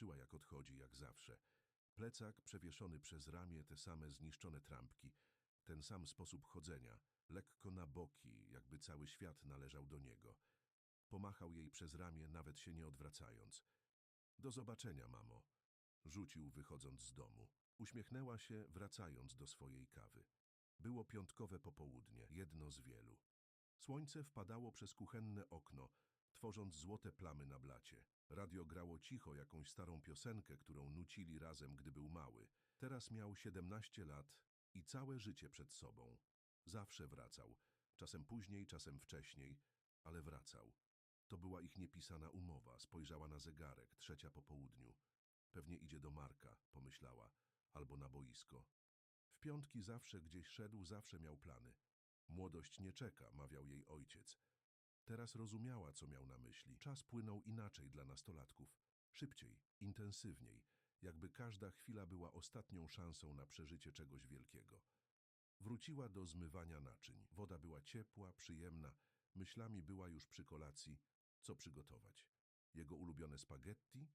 Patrzyła, jak odchodzi, jak zawsze. Plecak przewieszony przez ramię, te same zniszczone trampki, ten sam sposób chodzenia, lekko na boki, jakby cały świat należał do niego. Pomachał jej przez ramię, nawet się nie odwracając. Do zobaczenia, mamo. Rzucił, wychodząc z domu. Uśmiechnęła się, wracając do swojej kawy. Było piątkowe popołudnie, jedno z wielu. Słońce wpadało przez kuchenne okno, tworząc złote plamy na blacie. Radio grało cicho jakąś starą piosenkę, którą nucili razem, gdy był mały. Teraz miał 17 lat i całe życie przed sobą. Zawsze wracał, czasem później, czasem wcześniej, ale wracał. To była ich niepisana umowa. Spojrzała na zegarek, trzecia po południu. Pewnie idzie do Marka, pomyślała, albo na boisko. W piątki zawsze gdzieś szedł, zawsze miał plany. Młodość nie czeka, mawiał jej ojciec. Teraz rozumiała, co miał na myśli. Czas płynął inaczej dla nastolatków. Szybciej, intensywniej, jakby każda chwila była ostatnią szansą na przeżycie czegoś wielkiego. Wróciła do zmywania naczyń. Woda była ciepła, przyjemna, myślami była już przy kolacji. Co przygotować? Jego ulubione spaghetti?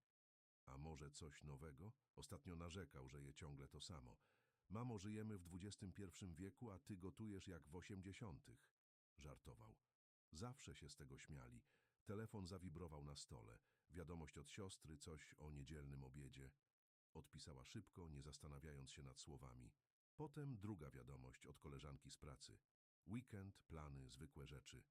A może coś nowego? Ostatnio narzekał, że je ciągle to samo. Mamo, żyjemy w XXI wieku, a ty gotujesz jak w osiemdziesiątych. Żartował. Zawsze się z tego śmiali. Telefon zawibrował na stole. Wiadomość od siostry, coś o niedzielnym obiedzie. Odpisała szybko, nie zastanawiając się nad słowami. Potem druga wiadomość od koleżanki z pracy. Weekend, plany, zwykłe rzeczy.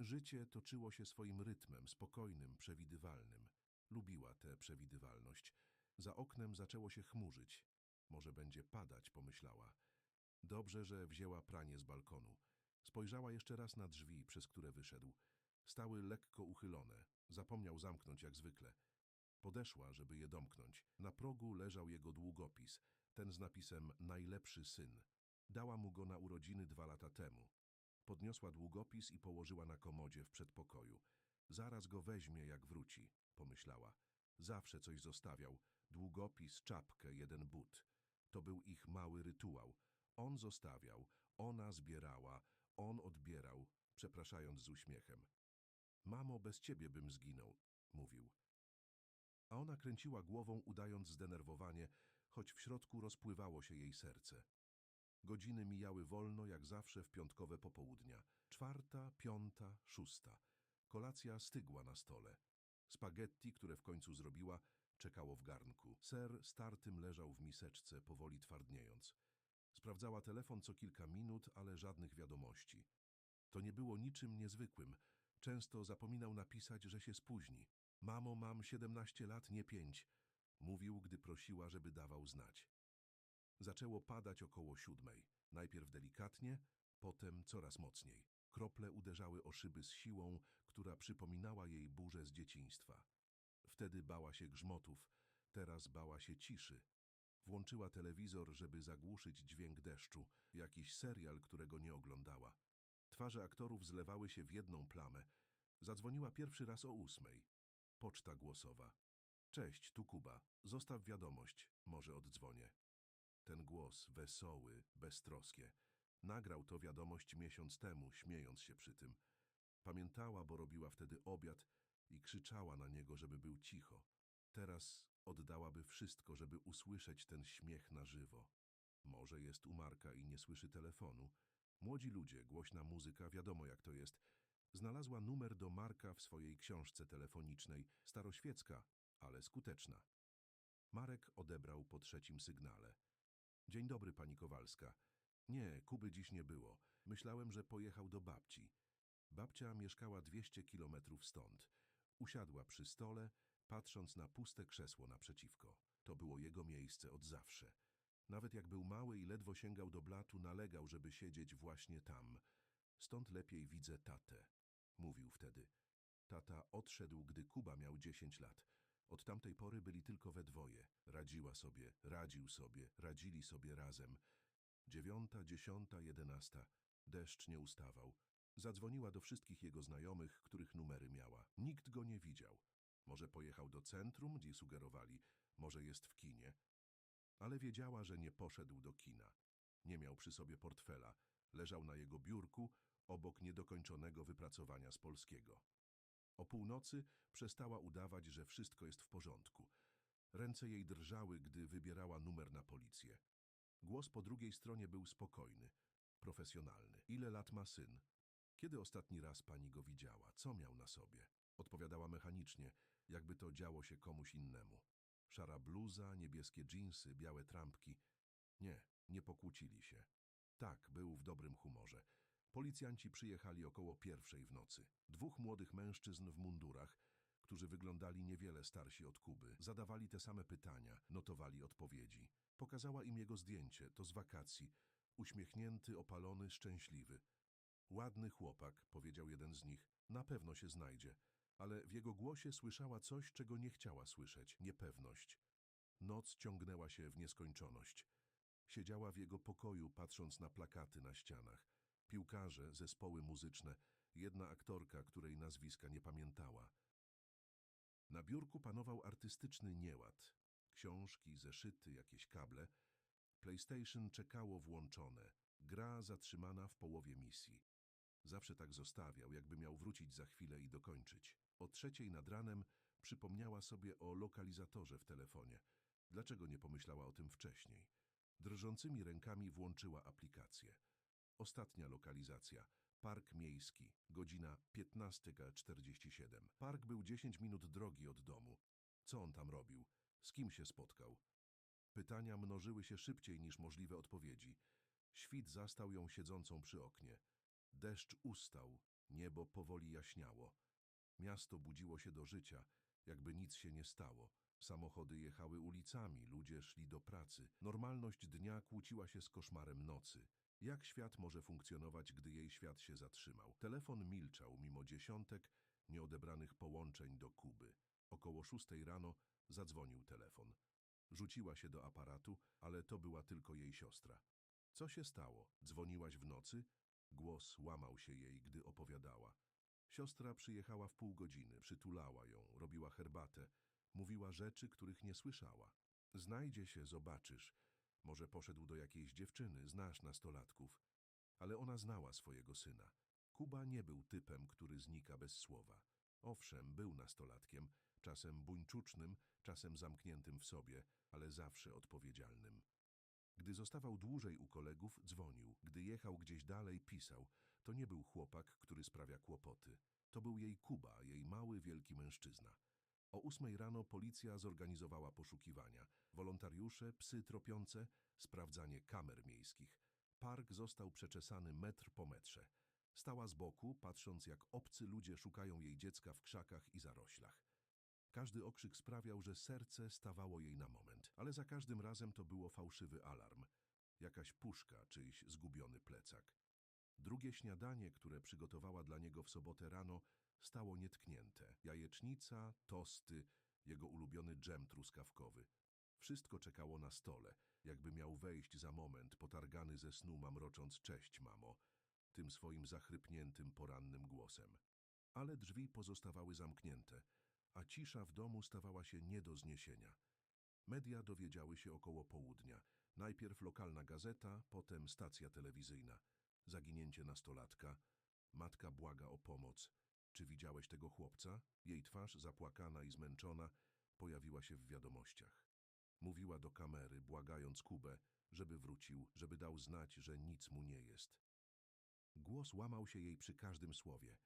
Życie toczyło się swoim rytmem, spokojnym, przewidywalnym. Lubiła tę przewidywalność. Za oknem zaczęło się chmurzyć. Może będzie padać, pomyślała. Dobrze, że wzięła pranie z balkonu. Spojrzała jeszcze raz na drzwi, przez które wyszedł. Stały lekko uchylone. Zapomniał zamknąć jak zwykle. Podeszła, żeby je domknąć. Na progu leżał jego długopis, ten z napisem Najlepszy syn. Dała mu go na urodziny dwa lata temu. Podniosła długopis i położyła na komodzie w przedpokoju. Zaraz go weźmie, jak wróci, pomyślała. Zawsze coś zostawiał. Długopis, czapkę, jeden but. To był ich mały rytuał. On zostawiał, ona zbierała, on odbierał, przepraszając z uśmiechem. Mamo, bez ciebie bym zginął, mówił. A ona kręciła głową, udając zdenerwowanie, choć w środku rozpływało się jej serce. Godziny mijały wolno, jak zawsze w piątkowe popołudnia. Czwarta, piąta, szósta. Kolacja stygła na stole. Spaghetti, które w końcu zrobiła, czekało w garnku. Ser startym leżał w miseczce, powoli twardniejąc. Sprawdzała telefon co kilka minut, ale żadnych wiadomości. To nie było niczym niezwykłym. Często zapominał napisać, że się spóźni. Mamo, mam 17 lat, nie pięć. Mówił, gdy prosiła, żeby dawał znać. Zaczęło padać około siódmej. Najpierw delikatnie, potem coraz mocniej. Krople uderzały o szyby z siłą, która przypominała jej burzę z dzieciństwa. Wtedy bała się grzmotów, teraz bała się ciszy. Włączyła telewizor, żeby zagłuszyć dźwięk deszczu, jakiś serial, którego nie oglądała. Twarze aktorów zlewały się w jedną plamę. Zadzwoniła pierwszy raz o ósmej. Poczta głosowa. Cześć, tu Kuba. Zostaw wiadomość, może oddzwonię. Ten głos, wesoły, beztroskie. Nagrał to wiadomość miesiąc temu, śmiejąc się przy tym. Pamiętała, bo robiła wtedy obiad i krzyczała na niego, żeby był cicho. Teraz oddałaby wszystko, żeby usłyszeć ten śmiech na żywo. Może jest u Marka i nie słyszy telefonu. Młodzi ludzie, głośna muzyka, wiadomo jak to jest. Znalazła numer do Marka w swojej książce telefonicznej, staroświecka, ale skuteczna. Marek odebrał po trzecim sygnale. Dzień dobry, pani Kowalska. Nie, Kuby dziś nie było. Myślałem, że pojechał do babci. Babcia mieszkała 200 kilometrów stąd. Usiadła przy stole, patrząc na puste krzesło naprzeciwko. To było jego miejsce od zawsze. Nawet jak był mały i ledwo sięgał do blatu, nalegał, żeby siedzieć właśnie tam. Stąd lepiej widzę tatę. Mówił wtedy. Tata odszedł, gdy Kuba miał 10 lat. Od tamtej pory byli tylko we dwoje. Radziła sobie, radził sobie, radzili sobie razem. Dziewiąta, dziesiąta, jedenasta. Deszcz nie ustawał. Zadzwoniła do wszystkich jego znajomych, których numery miała. Nikt go nie widział. Może pojechał do centrum, gdzie sugerowali, może jest w kinie. Ale wiedziała, że nie poszedł do kina. Nie miał przy sobie portfela. Leżał na jego biurku, obok niedokończonego wypracowania z polskiego. O północy przestała udawać, że wszystko jest w porządku. Ręce jej drżały, gdy wybierała numer na policję. Głos po drugiej stronie był spokojny, profesjonalny. Ile lat ma syn? Kiedy ostatni raz pani go widziała? Co miał na sobie? Odpowiadała mechanicznie, jakby to działo się komuś innemu. Szara bluza, niebieskie dżinsy, białe trampki. Nie, nie pokłócili się. Tak, był w dobrym humorze. Policjanci przyjechali około pierwszej w nocy. Dwóch młodych mężczyzn w mundurach, którzy wyglądali niewiele starsi od Kuby, zadawali te same pytania, notowali odpowiedzi. Pokazała im jego zdjęcie, to z wakacji. Uśmiechnięty, opalony, szczęśliwy. Ładny chłopak, powiedział jeden z nich. Na pewno się znajdzie. Ale w jego głosie słyszała coś, czego nie chciała słyszeć. Niepewność. Noc ciągnęła się w nieskończoność. Siedziała w jego pokoju, patrząc na plakaty na ścianach. Piłkarze, zespoły muzyczne, jedna aktorka, której nazwiska nie pamiętała. Na biurku panował artystyczny nieład. Książki, zeszyty, jakieś kable. PlayStation czekało włączone. Gra zatrzymana w połowie misji. Zawsze tak zostawiał, jakby miał wrócić za chwilę i dokończyć. O trzeciej nad ranem przypomniała sobie o lokalizatorze w telefonie. Dlaczego nie pomyślała o tym wcześniej? Drżącymi rękami włączyła aplikację. Ostatnia lokalizacja. Park Miejski. Godzina 15.47. Park był 10 minut drogi od domu. Co on tam robił? Z kim się spotkał? Pytania mnożyły się szybciej niż możliwe odpowiedzi. Świt zastał ją siedzącą przy oknie. Deszcz ustał, niebo powoli jaśniało. Miasto budziło się do życia, jakby nic się nie stało. Samochody jechały ulicami, ludzie szli do pracy. Normalność dnia kłóciła się z koszmarem nocy. Jak świat może funkcjonować, gdy jej świat się zatrzymał? Telefon milczał mimo dziesiątek nieodebranych połączeń do Kuby. Około szóstej rano zadzwonił telefon. Rzuciła się do aparatu, ale to była tylko jej siostra. Co się stało? Dzwoniłaś w nocy? Głos łamał się jej, gdy opowiadała. Siostra przyjechała w pół godziny, przytulała ją, robiła herbatę, mówiła rzeczy, których nie słyszała. Znajdzie się, zobaczysz. Może poszedł do jakiejś dziewczyny, znasz nastolatków. Ale ona znała swojego syna. Kuba nie był typem, który znika bez słowa. Owszem, był nastolatkiem, czasem buńczucznym, czasem zamkniętym w sobie, ale zawsze odpowiedzialnym. Gdy zostawał dłużej u kolegów, dzwonił. Gdy jechał gdzieś dalej, pisał. To nie był chłopak, który sprawia kłopoty. To był jej Kuba, jej mały, wielki mężczyzna. O ósmej rano policja zorganizowała poszukiwania. Wolontariusze, psy tropiące, sprawdzanie kamer miejskich. Park został przeczesany metr po metrze. Stała z boku, patrząc jak obcy ludzie szukają jej dziecka w krzakach i zaroślach. Każdy okrzyk sprawiał, że serce stawało jej na moment, ale za każdym razem to było fałszywy alarm. Jakaś puszka, czyjś zgubiony plecak. Drugie śniadanie, które przygotowała dla niego w sobotę rano, stało nietknięte. Jajecznica, tosty, jego ulubiony dżem truskawkowy. Wszystko czekało na stole, jakby miał wejść za moment, potargany ze snu, mamrocząc cześć, mamo, tym swoim zachrypniętym, porannym głosem. Ale drzwi pozostawały zamknięte, a cisza w domu stawała się nie do zniesienia. Media dowiedziały się około południa. Najpierw lokalna gazeta, potem stacja telewizyjna. Zaginięcie nastolatka. Matka błaga o pomoc. Czy widziałeś tego chłopca? Jej twarz, zapłakana i zmęczona, pojawiła się w wiadomościach. Mówiła do kamery, błagając Kubę, żeby wrócił, żeby dał znać, że nic mu nie jest. Głos łamał się jej przy każdym słowie.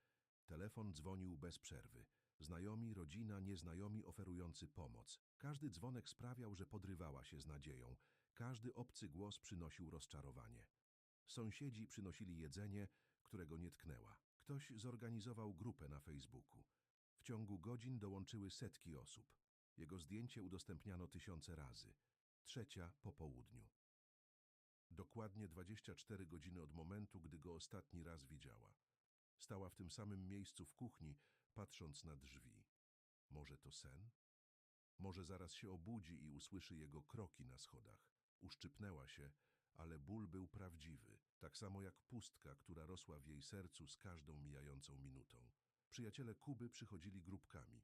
Telefon dzwonił bez przerwy. Znajomi, rodzina, nieznajomi oferujący pomoc. Każdy dzwonek sprawiał, że podrywała się z nadzieją. Każdy obcy głos przynosił rozczarowanie. Sąsiedzi przynosili jedzenie, którego nie tknęła. Ktoś zorganizował grupę na Facebooku. W ciągu godzin dołączyły setki osób. Jego zdjęcie udostępniano tysiące razy. Trzecia po południu. Dokładnie 24 godziny od momentu, gdy go ostatni raz widziała. Stała w tym samym miejscu w kuchni, patrząc na drzwi. Może to sen? Może zaraz się obudzi i usłyszy jego kroki na schodach. Uszczypnęła się, ale ból był prawdziwy, tak samo jak pustka, która rosła w jej sercu z każdą mijającą minutą. Przyjaciele Kuby przychodzili grupkami.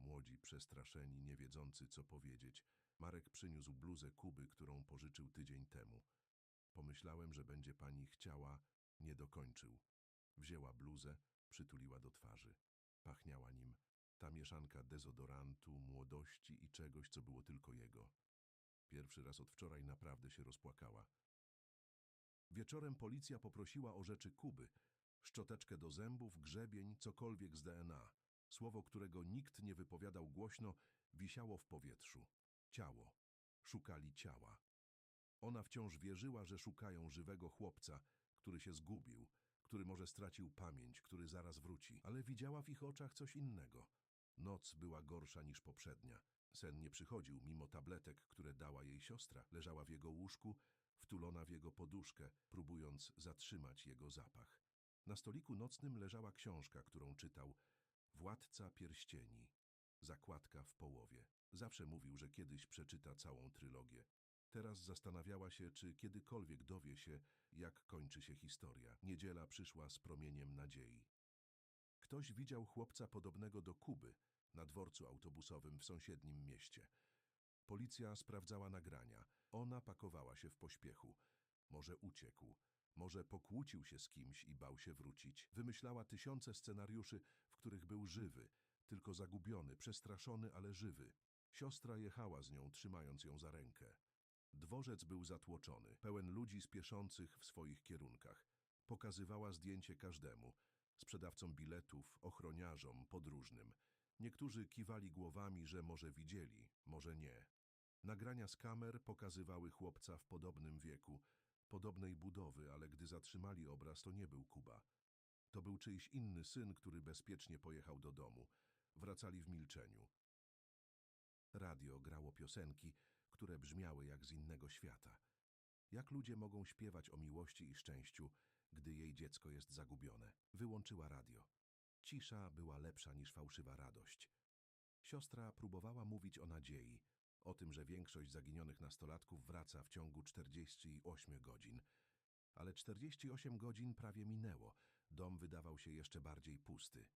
Młodzi, przestraszeni, nie wiedzący, co powiedzieć, Marek przyniósł bluzę Kuby, którą pożyczył tydzień temu. Pomyślałem, że będzie pani chciała, nie dokończył. Wzięła bluzę, przytuliła do twarzy. Pachniała nim. Ta mieszanka dezodorantu, młodości i czegoś, co było tylko jego. Pierwszy raz od wczoraj naprawdę się rozpłakała. Wieczorem policja poprosiła o rzeczy Kuby. Szczoteczkę do zębów, grzebień, cokolwiek z DNA. Słowo, którego nikt nie wypowiadał głośno, wisiało w powietrzu. Ciało. Szukali ciała. Ona wciąż wierzyła, że szukają żywego chłopca, który się zgubił, który może stracił pamięć, który zaraz wróci, ale widziała w ich oczach coś innego. Noc była gorsza niż poprzednia. Sen nie przychodził, mimo tabletek, które dała jej siostra. Leżała w jego łóżku, wtulona w jego poduszkę, próbując zatrzymać jego zapach. Na stoliku nocnym leżała książka, którą czytał Władca Pierścieni. Zakładka w połowie. Zawsze mówił, że kiedyś przeczyta całą trylogię. Teraz zastanawiała się, czy kiedykolwiek dowie się, jak kończy się historia. Niedziela przyszła z promieniem nadziei. Ktoś widział chłopca podobnego do Kuby na dworcu autobusowym w sąsiednim mieście. Policja sprawdzała nagrania. Ona pakowała się w pośpiechu. Może uciekł, może pokłócił się z kimś i bał się wrócić. Wymyślała tysiące scenariuszy, w których był żywy, tylko zagubiony, przestraszony, ale żywy. Siostra jechała z nią, trzymając ją za rękę. Dworzec był zatłoczony, pełen ludzi spieszących w swoich kierunkach. Pokazywała zdjęcie każdemu sprzedawcom biletów, ochroniarzom, podróżnym. Niektórzy kiwali głowami, że może widzieli, może nie. Nagrania z kamer pokazywały chłopca w podobnym wieku, podobnej budowy, ale gdy zatrzymali obraz, to nie był Kuba. To był czyjś inny syn, który bezpiecznie pojechał do domu. Wracali w milczeniu. Radio grało piosenki, które brzmiały jak z innego świata. Jak ludzie mogą śpiewać o miłości i szczęściu, gdy jej dziecko jest zagubione? Wyłączyła radio. Cisza była lepsza niż fałszywa radość. Siostra próbowała mówić o nadziei, o tym, że większość zaginionych nastolatków wraca w ciągu 48 godzin. Ale 48 godzin prawie minęło, dom wydawał się jeszcze bardziej pusty.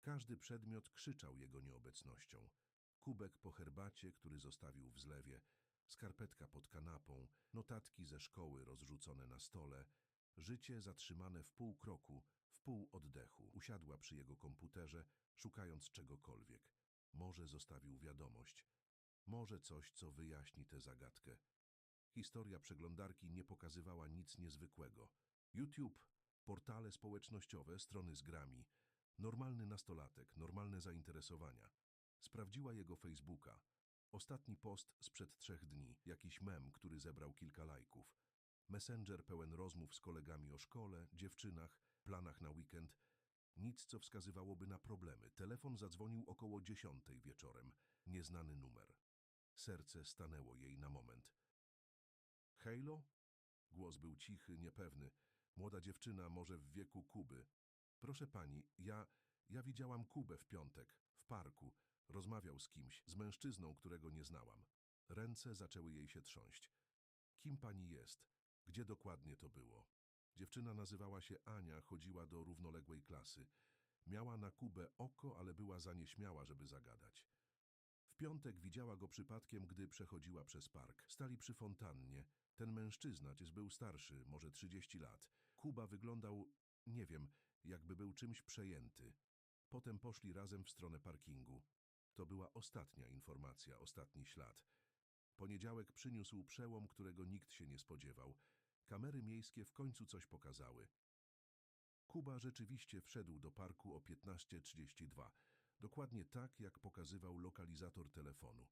Każdy przedmiot krzyczał jego nieobecnością. Kubek po herbacie, który zostawił w zlewie, skarpetka pod kanapą, notatki ze szkoły rozrzucone na stole, życie zatrzymane w pół kroku, pół oddechu. Usiadła przy jego komputerze, szukając czegokolwiek. Może zostawił wiadomość. Może coś, co wyjaśni tę zagadkę. Historia przeglądarki nie pokazywała nic niezwykłego. YouTube, portale społecznościowe, strony z grami. Normalny nastolatek, normalne zainteresowania. Sprawdziła jego Facebooka. Ostatni post sprzed trzech dni, jakiś mem, który zebrał kilka lajków. Messenger pełen rozmów z kolegami o szkole, dziewczynach, planach na weekend. Nic, co wskazywałoby na problemy. Telefon zadzwonił około dziesiątej wieczorem. Nieznany numer. Serce stanęło jej na moment. Halo? Głos był cichy, niepewny. Młoda dziewczyna, może w wieku Kuby. Proszę pani, ja... ja widziałam Kubę w piątek, w parku. Rozmawiał z kimś, z mężczyzną, którego nie znałam. Ręce zaczęły jej się trząść. Kim pani jest? Gdzie dokładnie to było? Dziewczyna nazywała się Ania, chodziła do równoległej klasy. Miała na Kubę oko, ale była za nieśmiała, żeby zagadać. W piątek widziała go przypadkiem, gdy przechodziła przez park. Stali przy fontannie. Ten mężczyzna, gdzieś był starszy, może 30 lat. Kuba wyglądał, nie wiem, jakby był czymś przejęty. Potem poszli razem w stronę parkingu. To była ostatnia informacja, ostatni ślad. Poniedziałek przyniósł przełom, którego nikt się nie spodziewał. Kamery miejskie w końcu coś pokazały. Kuba rzeczywiście wszedł do parku o 15.32. Dokładnie tak, jak pokazywał lokalizator telefonu.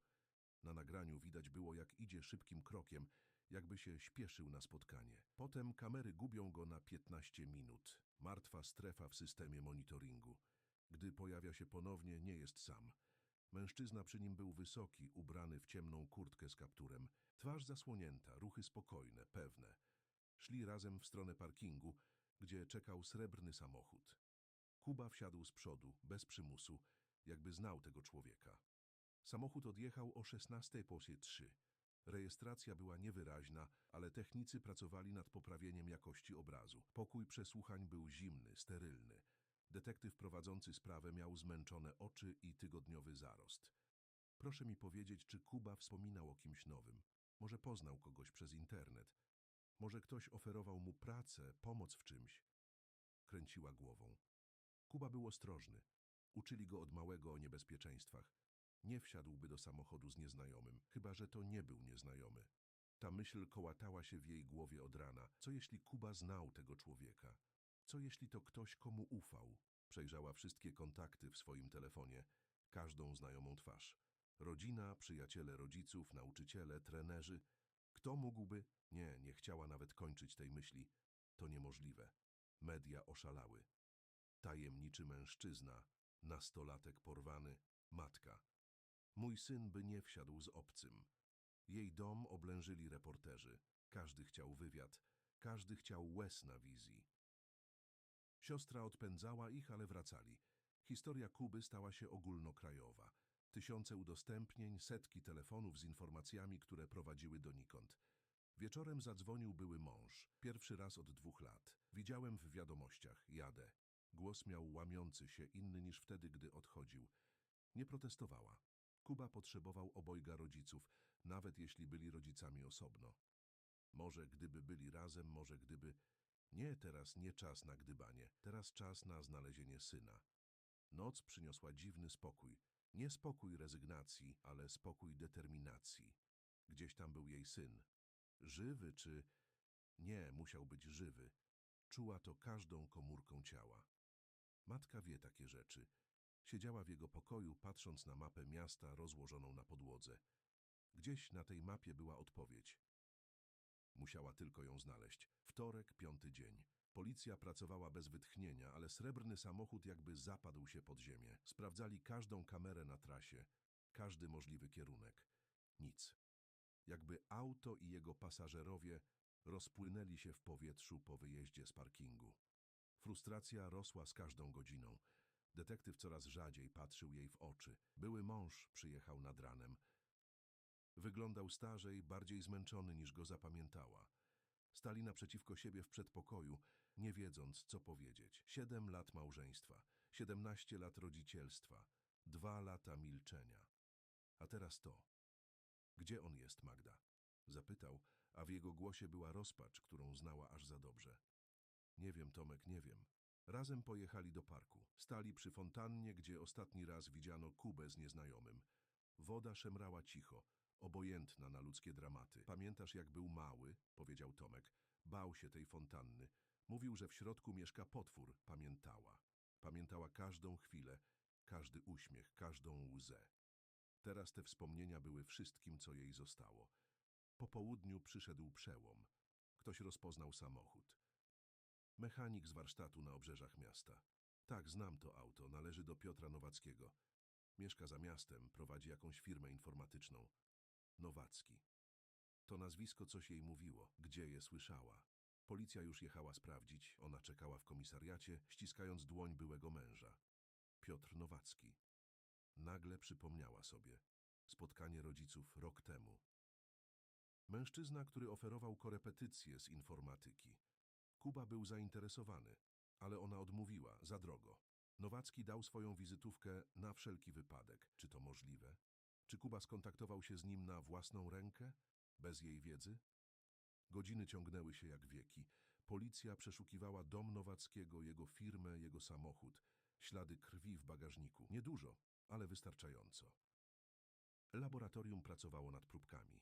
Na nagraniu widać było, jak idzie szybkim krokiem, jakby się śpieszył na spotkanie. Potem kamery gubią go na 15 minut. Martwa strefa w systemie monitoringu. Gdy pojawia się ponownie, nie jest sam. Mężczyzna przy nim był wysoki, ubrany w ciemną kurtkę z kapturem. Twarz zasłonięta, ruchy spokojne, pewne. Szli razem w stronę parkingu, gdzie czekał srebrny samochód. Kuba wsiadł z przodu, bez przymusu, jakby znał tego człowieka. Samochód odjechał o 16 po 3. Rejestracja była niewyraźna, ale technicy pracowali nad poprawieniem jakości obrazu. Pokój przesłuchań był zimny, sterylny. Detektyw prowadzący sprawę miał zmęczone oczy i tygodniowy zarost. Proszę mi powiedzieć, czy Kuba wspominał o kimś nowym. Może poznał kogoś przez internet. Może ktoś oferował mu pracę, pomoc w czymś. Kręciła głową. Kuba był ostrożny. Uczyli go od małego o niebezpieczeństwach. Nie wsiadłby do samochodu z nieznajomym, chyba że to nie był nieznajomy. Ta myśl kołatała się w jej głowie od rana. Co jeśli Kuba znał tego człowieka? Co jeśli to ktoś, komu ufał? Przejrzała wszystkie kontakty w swoim telefonie, każdą znajomą twarz. Rodzina, przyjaciele rodziców, nauczyciele, trenerzy. Kto mógłby? Nie, nie chciała nawet kończyć tej myśli. To niemożliwe. Media oszalały. Tajemniczy mężczyzna, nastolatek porwany, matka. Mój syn by nie wsiadł z obcym. Jej dom oblężyli reporterzy. Każdy chciał wywiad, każdy chciał łez na wizji. Siostra odpędzała ich, ale wracali. Historia Kuby stała się ogólnokrajowa. Tysiące udostępnień, setki telefonów z informacjami, które prowadziły donikąd. Wieczorem zadzwonił były mąż. Pierwszy raz od dwóch lat. Widziałem w wiadomościach. Jadę. Głos miał łamiący się, inny niż wtedy, gdy odchodził. Nie protestowała. Kuba potrzebował obojga rodziców, nawet jeśli byli rodzicami osobno. Może gdyby byli razem, może gdyby... Nie, teraz nie czas na gdybanie. Teraz czas na znalezienie syna. Noc przyniosła dziwny spokój. Nie spokój rezygnacji, ale spokój determinacji. Gdzieś tam był jej syn. Żywy czy... Nie, musiał być żywy. Czuła to każdą komórką ciała. Matka wie takie rzeczy. Siedziała w jego pokoju, patrząc na mapę miasta rozłożoną na podłodze. Gdzieś na tej mapie była odpowiedź. Musiała tylko ją znaleźć. Wtorek, piąty dzień. Policja pracowała bez wytchnienia, ale srebrny samochód jakby zapadł się pod ziemię. Sprawdzali każdą kamerę na trasie, każdy możliwy kierunek. Nic. Jakby auto i jego pasażerowie rozpłynęli się w powietrzu po wyjeździe z parkingu. Frustracja rosła z każdą godziną. Detektyw coraz rzadziej patrzył jej w oczy. Były mąż przyjechał nad ranem. Wyglądał starzej, bardziej zmęczony niż go zapamiętała. Stali naprzeciwko siebie w przedpokoju, nie wiedząc, co powiedzieć. Siedem lat małżeństwa, siedemnaście lat rodzicielstwa, dwa lata milczenia. A teraz to. Gdzie on jest, Magda? Zapytał, a w jego głosie była rozpacz, którą znała aż za dobrze. Nie wiem, Tomek, nie wiem. Razem pojechali do parku. Stali przy fontannie, gdzie ostatni raz widziano Kubę z nieznajomym. Woda szemrała cicho, obojętna na ludzkie dramaty. Pamiętasz, jak był mały? powiedział Tomek. Bał się tej fontanny. Mówił, że w środku mieszka potwór. Pamiętała. Pamiętała każdą chwilę, każdy uśmiech, każdą łzę. Teraz te wspomnienia były wszystkim, co jej zostało. Po południu przyszedł przełom. Ktoś rozpoznał samochód. Mechanik z warsztatu na obrzeżach miasta. Tak, znam to auto, należy do Piotra Nowackiego. Mieszka za miastem, prowadzi jakąś firmę informatyczną. Nowacki. To nazwisko coś jej mówiło, gdzie je słyszała. Policja już jechała sprawdzić, ona czekała w komisariacie, ściskając dłoń byłego męża. Piotr Nowacki. Nagle przypomniała sobie. Spotkanie rodziców rok temu. Mężczyzna, który oferował korepetycje z informatyki. Kuba był zainteresowany, ale ona odmówiła, za drogo. Nowacki dał swoją wizytówkę na wszelki wypadek. Czy to możliwe? Czy Kuba skontaktował się z nim na własną rękę, bez jej wiedzy? Godziny ciągnęły się jak wieki. Policja przeszukiwała dom Nowackiego, jego firmę, jego samochód. Ślady krwi w bagażniku. Niedużo, ale wystarczająco. Laboratorium pracowało nad próbkami.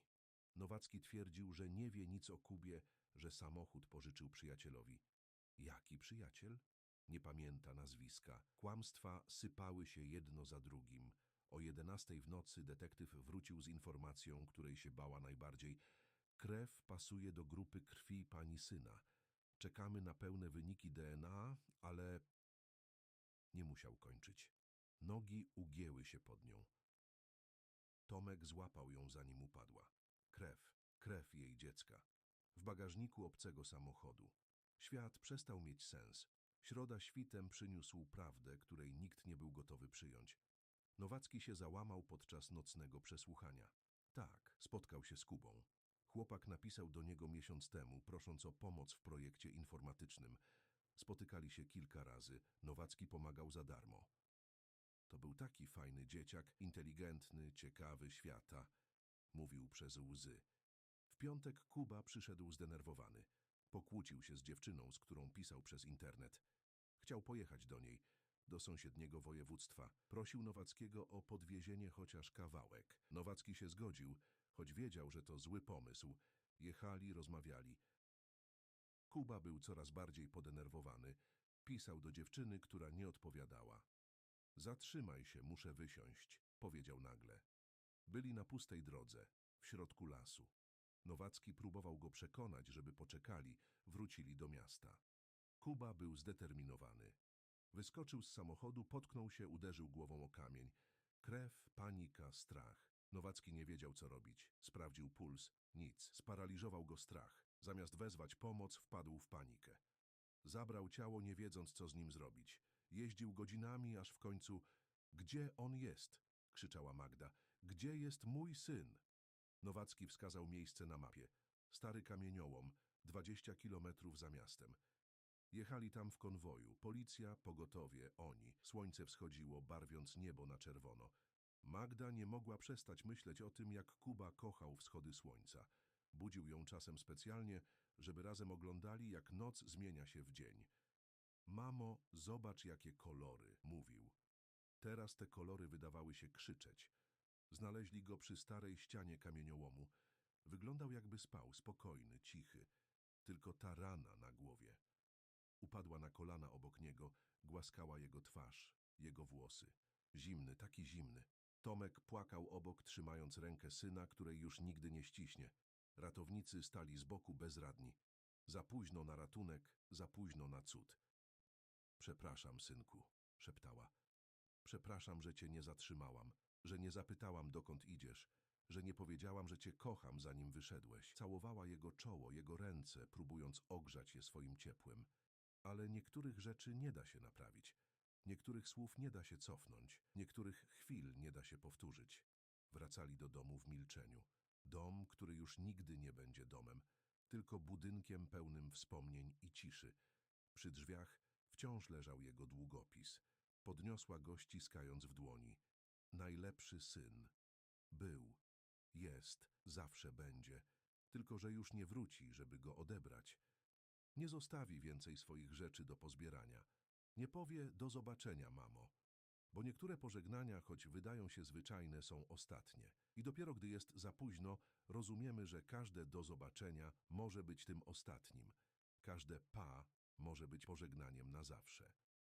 Nowacki twierdził, że nie wie nic o Kubie, że samochód pożyczył przyjacielowi. Jaki przyjaciel? Nie pamięta nazwiska. Kłamstwa sypały się jedno za drugim. O jedenastej w nocy detektyw wrócił z informacją, której się bała najbardziej. Krew pasuje do grupy krwi pani syna. Czekamy na pełne wyniki DNA, ale... Nie musiał kończyć. Nogi ugięły się pod nią. Tomek złapał ją, zanim upadła. Krew, krew jej dziecka. W bagażniku obcego samochodu. Świat przestał mieć sens. Środa świtem przyniósł prawdę, której nikt nie był gotowy przyjąć. Nowacki się załamał podczas nocnego przesłuchania. Tak, spotkał się z Kubą. Chłopak napisał do niego miesiąc temu, prosząc o pomoc w projekcie informatycznym. Spotykali się kilka razy, Nowacki pomagał za darmo. To był taki fajny dzieciak, inteligentny, ciekawy świata, mówił przez łzy. W piątek Kuba przyszedł zdenerwowany. Pokłócił się z dziewczyną, z którą pisał przez internet. Chciał pojechać do niej. do sąsiedniego województwa. Prosił Nowackiego o podwiezienie chociaż kawałek. Nowacki się zgodził, choć wiedział, że to zły pomysł. Jechali, rozmawiali. Kuba był coraz bardziej podenerwowany. Pisał do dziewczyny, która nie odpowiadała. Zatrzymaj się, muszę wysiąść, powiedział nagle. Byli na pustej drodze, w środku lasu. Nowacki próbował go przekonać, żeby poczekali, wrócili do miasta. Kuba był zdeterminowany. Wyskoczył z samochodu, potknął się, uderzył głową o kamień. Krew, panika, strach. Nowacki nie wiedział, co robić. Sprawdził puls. Nic. Sparaliżował go strach. Zamiast wezwać pomoc, wpadł w panikę. Zabrał ciało, nie wiedząc, co z nim zrobić. Jeździł godzinami, aż w końcu... Gdzie on jest? krzyczała Magda. Gdzie jest mój syn? Nowacki wskazał miejsce na mapie. Stary kamieniołom, 20 kilometrów za miastem. Jechali tam w konwoju. Policja, pogotowie, oni. Słońce wschodziło, barwiąc niebo na czerwono. Magda nie mogła przestać myśleć o tym, jak Kuba kochał wschody słońca. Budził ją czasem specjalnie, żeby razem oglądali, jak noc zmienia się w dzień. Mamo, zobacz, jakie kolory, mówił. Teraz te kolory wydawały się krzyczeć. Znaleźli go przy starej ścianie kamieniołomu. Wyglądał jakby spał, spokojny, cichy. Tylko ta rana na głowie. Upadła na kolana obok niego, głaskała jego twarz, jego włosy. Zimny, taki zimny. Tomek płakał obok, trzymając rękę syna, której już nigdy nie ściśnie. Ratownicy stali z boku bezradni. Za późno na ratunek, za późno na cud. Przepraszam, synku, szeptała. Przepraszam, że cię nie zatrzymałam, że nie zapytałam, dokąd idziesz, że nie powiedziałam, że cię kocham, zanim wyszedłeś. Całowała jego czoło, jego ręce, próbując ogrzać je swoim ciepłem. Ale niektórych rzeczy nie da się naprawić. Niektórych słów nie da się cofnąć, niektórych chwil nie da się powtórzyć. Wracali do domu w milczeniu. Dom, który już nigdy nie będzie domem, tylko budynkiem pełnym wspomnień i ciszy. Przy drzwiach wciąż leżał jego długopis. Podniosła go, ściskając w dłoni. Najlepszy syn. Był. Jest. Zawsze będzie. Tylko, że już nie wróci, żeby go odebrać. Nie zostawi więcej swoich rzeczy do pozbierania. Nie powie do zobaczenia, mamo. Bo niektóre pożegnania, choć wydają się zwyczajne, są ostatnie. I dopiero gdy jest za późno, rozumiemy, że każde do zobaczenia może być tym ostatnim. Każde pa może być pożegnaniem na zawsze.